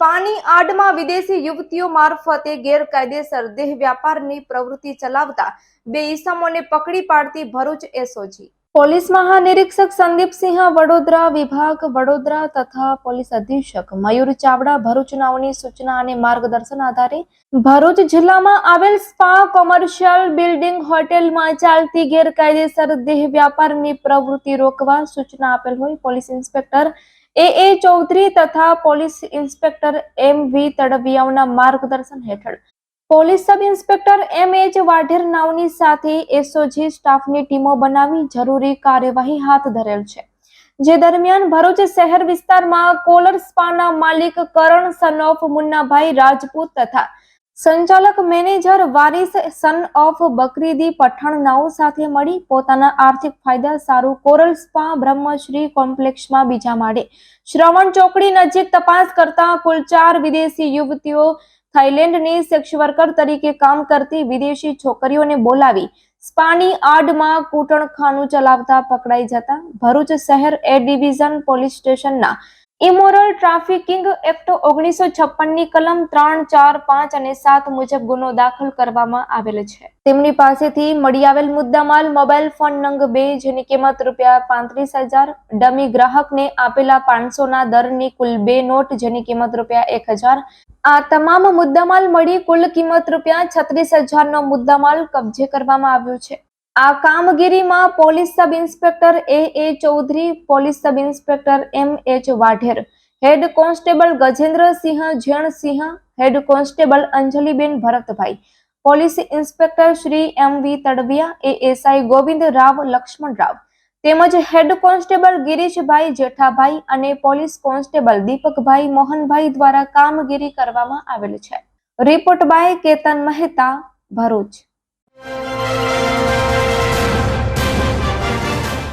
સ્પાની આડમાં વિદેશી યુવતીઓ મારફતે ગેરકાયદેસર દેહ વ્યાપારની પ્રવૃત્તિ ચલાવતા બે ઈસમોને પકડી પાડતી ભરૂચ એસઓજી. પોલીસ મહાનિરીક્ષક સંદીપસિંહ વડોદરા વિભાગ વડોદરા તથા પોલીસ અધિક્ષક મયુર ચાવડા ભરૂચ નાઓની સૂચના અને માર્ગદર્શન આધારે ભરૂચ જિલ્લામાં આવેલ સ્પા કોમર્શિયલ બિલ્ડિંગ હોટેલમાં ચાલતી ગેરકાયદેસર દેહ વ્યાપારની પ્રવૃત્તિ રોકવા સૂચના આપેલ હોય police inspector A A Chaudhary તથા પોલીસ ઇન્સ્પેક્ટર એમ વી તડવિયાઓના માર્ગદર્શન હેઠળ. Police sub inspector M H Vadher નાવની સાથે એસઓજી સ્ટાફની ટીમો બનાવી જરૂરી કાર્યવાહી હાથ ધરેલ છે. જે દરમિયાન ભરૂચ શહેર વિસ્તારમાં કોલર સ્પાના માલિક કરણ સનોફ મુન્નાભાઈ રાજપૂત તથા સંચાલક manager Waris son of Bakridi Pathan નાઓ સાથે મળી પોતાના આર્થિક ફાયદા સારું કોરલ સ્પા બ્રહ્મશ્રી કોમ્પ્લેક્ષમાં બીજા માળે. શ્રવણ ચોકડી નજીક તપાસ કરતા કુલ ચાર વિદેશી યુવતીઓ થાઇલેન્ડની સેક્સ વર્કર તરીકે કામ કરતી વિદેશી છોકરીઓને બોલાવી. સ્પાની આડમાં કૂટણખાનું ચલાવતા પકડાઈ જતા ભરૂચ શહેર એ ડિવિઝન પોલીસ સ્ટેશનના ઇમોરલ ટ્રાફિકિંગ એક્ટ ઓગણીસો છપ્પનની કલમ ત્રણ, ચાર, પાંચ અને સાત મુજબ ગુનો દાખલ કરવામાં આવેલ છે. તેમની પાસેથી મળી આવેલ મુદ્દામાલ મોબાઈલ ફોન નંગ બે, જેની કિંમત રૂપિયા પાંત્રીસ હજાર, ડમી ગ્રાહકને આપેલા પાંચસોના દરની કુલ બે નોટ, જેની કિંમત રૂપિયા એક હજાર, આ તમામ મુદ્દામાલ મળી કુલ કિંમત રૂપિયા છત્રીસ હજારનો મુદ્દામાલ કબજે કરવામાં આવ્યો છે. આ કામગીરીમાં police sub inspector A A Chaudhary, police sub inspector M H Vadher, head constable Gajendrasinh Jainsinh head constable Anjaliben Bharatbhai, police inspector Shri M V Tadvia, A SI Govind Rao, Laxman Rao, તેમજ head constable Girishbhai Jethabhai અને police constable દીપકભાઈ મોહનભાઈ દ્વારા કામગીરી કરવામાં આવેલ છે. Report by Ketan Mehta, Bharuch.